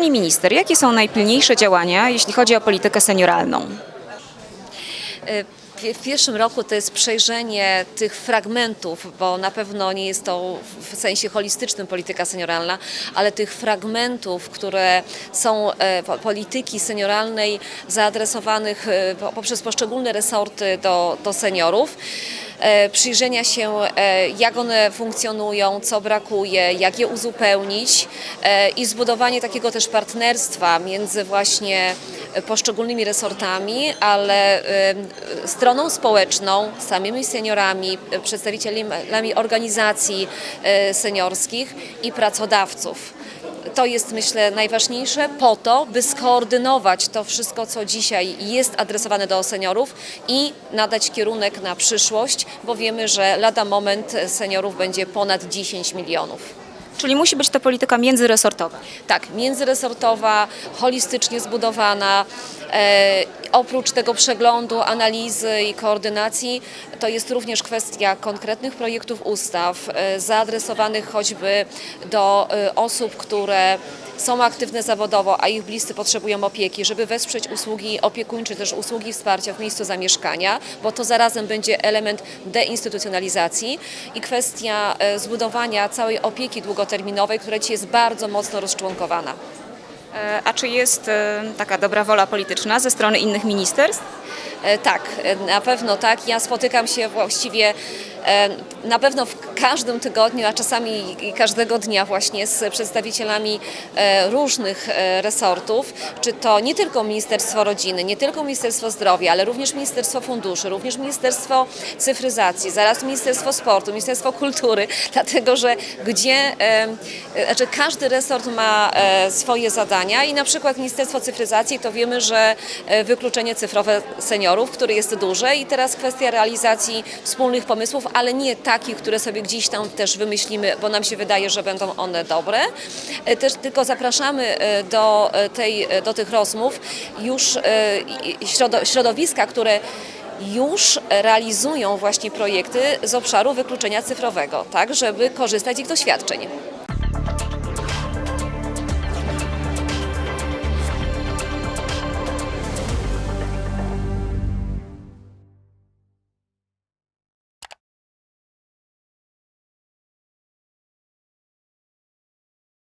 Pani minister, jakie są najpilniejsze działania, jeśli chodzi o politykę senioralną? W w pierwszym roku to jest przejrzenie tych fragmentów, bo na pewno nie jest to w sensie holistycznym polityka senioralna, ale tych fragmentów, które są e, po- polityki senioralnej zaadresowanych e, po- poprzez poszczególne resorty do, do seniorów. E, Przyjrzenia się, e, jak one funkcjonują, co brakuje, jak je uzupełnić e, i zbudowanie takiego też partnerstwa między właśnie poszczególnymi resortami, ale stroną społeczną, samymi seniorami, przedstawicielami organizacji seniorskich i pracodawców. To jest, myślę, najważniejsze po to, by skoordynować to wszystko, co dzisiaj jest adresowane do seniorów i nadać kierunek na przyszłość, bo wiemy, że lada moment seniorów będzie ponad 10 milionów. Czyli musi być to polityka międzyresortowa. Tak, międzyresortowa, holistycznie zbudowana. E, oprócz tego przeglądu, analizy i koordynacji, to jest również kwestia konkretnych projektów ustaw, e, zaadresowanych choćby do e, osób, które są aktywne zawodowo, a ich bliscy potrzebują opieki, żeby wesprzeć usługi opiekuńcze, też usługi wsparcia w miejscu zamieszkania, bo to zarazem będzie element deinstytucjonalizacji i kwestia e, zbudowania całej opieki długoterminowej, która dzisiaj jest bardzo mocno rozczłonkowana. E, A czy jest e, taka dobra wola polityczna ze strony innych ministerstw? E, Tak, e, na pewno tak. Ja spotykam się właściwie e, na pewno w każdym tygodniu, a czasami każdego dnia właśnie z przedstawicielami różnych resortów, czy to nie tylko Ministerstwo Rodziny, nie tylko Ministerstwo Zdrowia, ale również Ministerstwo Funduszy, również Ministerstwo Cyfryzacji, zaraz Ministerstwo Sportu, Ministerstwo Kultury, dlatego że gdzie, znaczy każdy resort ma swoje zadania i na przykład Ministerstwo Cyfryzacji to wiemy, że wykluczenie cyfrowe seniorów, które jest duże i teraz kwestia realizacji wspólnych pomysłów, ale nie takich, które sobie gdzieś tam też wymyślimy, bo nam się wydaje, że będą one dobre. E, Też tylko zapraszamy e, do, e, tej, do tych rozmów już środowiska, które już realizują właśnie projekty z obszaru wykluczenia cyfrowego, tak, żeby korzystać z ich doświadczeń.